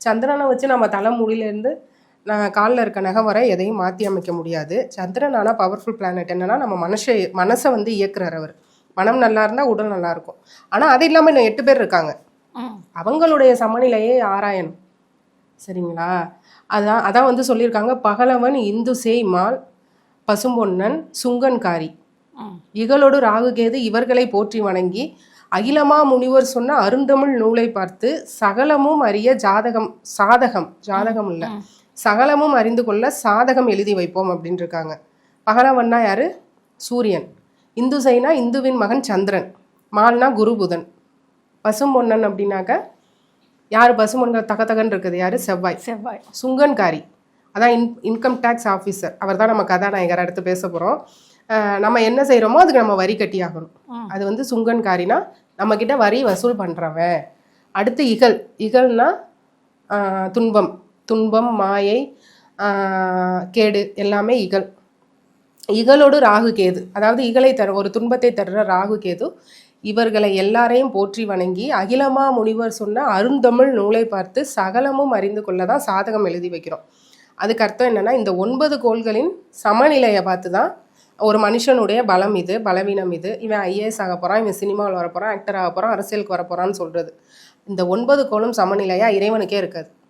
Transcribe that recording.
சந்திரனை வச்சு நம்ம தலைமுடியிலேருந்து நான் காலில் இருக்க நகம் வரை எதையும் மாற்றி அமைக்க முடியாது. சந்திரன் ஆனால் பவர்ஃபுல் பிளானட் என்னன்னா நம்ம மனுஷ மனசை வந்து இயக்குறார் அவர். மனம் நல்லா இருந்தால் உடல் நல்லா இருக்கும். ஆனால் அது இல்லாமல் இன்னும் எட்டு பேர் இருக்காங்க. அவங்களுடைய சமநிலையை ஆராயணும். சரிங்களா? அதான் அதான் வந்து சொல்லியிருக்காங்க. பகலவன் இந்து சேய்மால் பசும்பொன்னன் சுங்கன்காரி. ம். இகலோடு ராகுகேது இவர்களை போற்றி வணங்கி அகிலமா முனிவர் சொன்ன அருந்தமிழ் நூலை பார்த்து சகலமும் அறிய ஜாதகம் சாதகம் ஜாதகம் இல்லை. சகலமும் அறிந்து கொள்ள சாதகம் எழுதி வைப்போம் அப்படின்னு இருக்காங்க பகலவன்னா யாரு? சூரியன். இந்து சைனா இந்துவின் மகன் சந்திரன். மால்னா குரு புதன் பசும்பொன்னன் அப்படின்னாக்க யார் பசும்பொன்கள் தகதகன்னு இருக்குது யாரு? செவ்வாய். செவ்வாய். சுங்கன்காரி. அதான் இன் இன்கம் டேக்ஸ் ஆஃபீஸர் அவர் தான் நம்ம கதாநாயகர் அடுத்து பேச போகிறோம் நம்ம என்ன செய்கிறோமோ அதுக்கு நம்ம வரி கட்டி ஆகணும். அது வந்து சுங்கன்காரினா நம்மக்கிட்ட வரி வசூல் பண்ணுறவன் அடுத்து இகல் இகல்னா துன்பம். துன்பம் மாயை கேடு எல்லாமே இகல் இகலோடு ராகு கேது. அதாவது இகலை தர ஒரு துன்பத்தை தர்ற ராகு கேது. இவர்களை எல்லாரையும் போற்றி வணங்கி அகிலமா முனிவர் சொன்ன அருந்தமிழ் நூலை பார்த்து சகலமும் அறிந்து கொள்ள தான் சாதகம் எழுதி வைக்கிறோம். அதுக்கு அர்த்தம் என்னென்னா இந்த ஒன்பது கோள்களின் சமநிலையை பார்த்து தான் ஒரு மனுஷனுடைய பலம் இது பலவீனம் இது. இவன் ஐஏஎஸ் ஆக போகிறான் இவன் சினிமாவில் வர போகிறான் ஆக்டர் ஆக போகிறான் அரசியலுக்கு வர போகிறான்னு சொல்கிறது இந்த ஒன்பது கோளும் சமநிலையாக இறைவனுக்கே இருக்காது.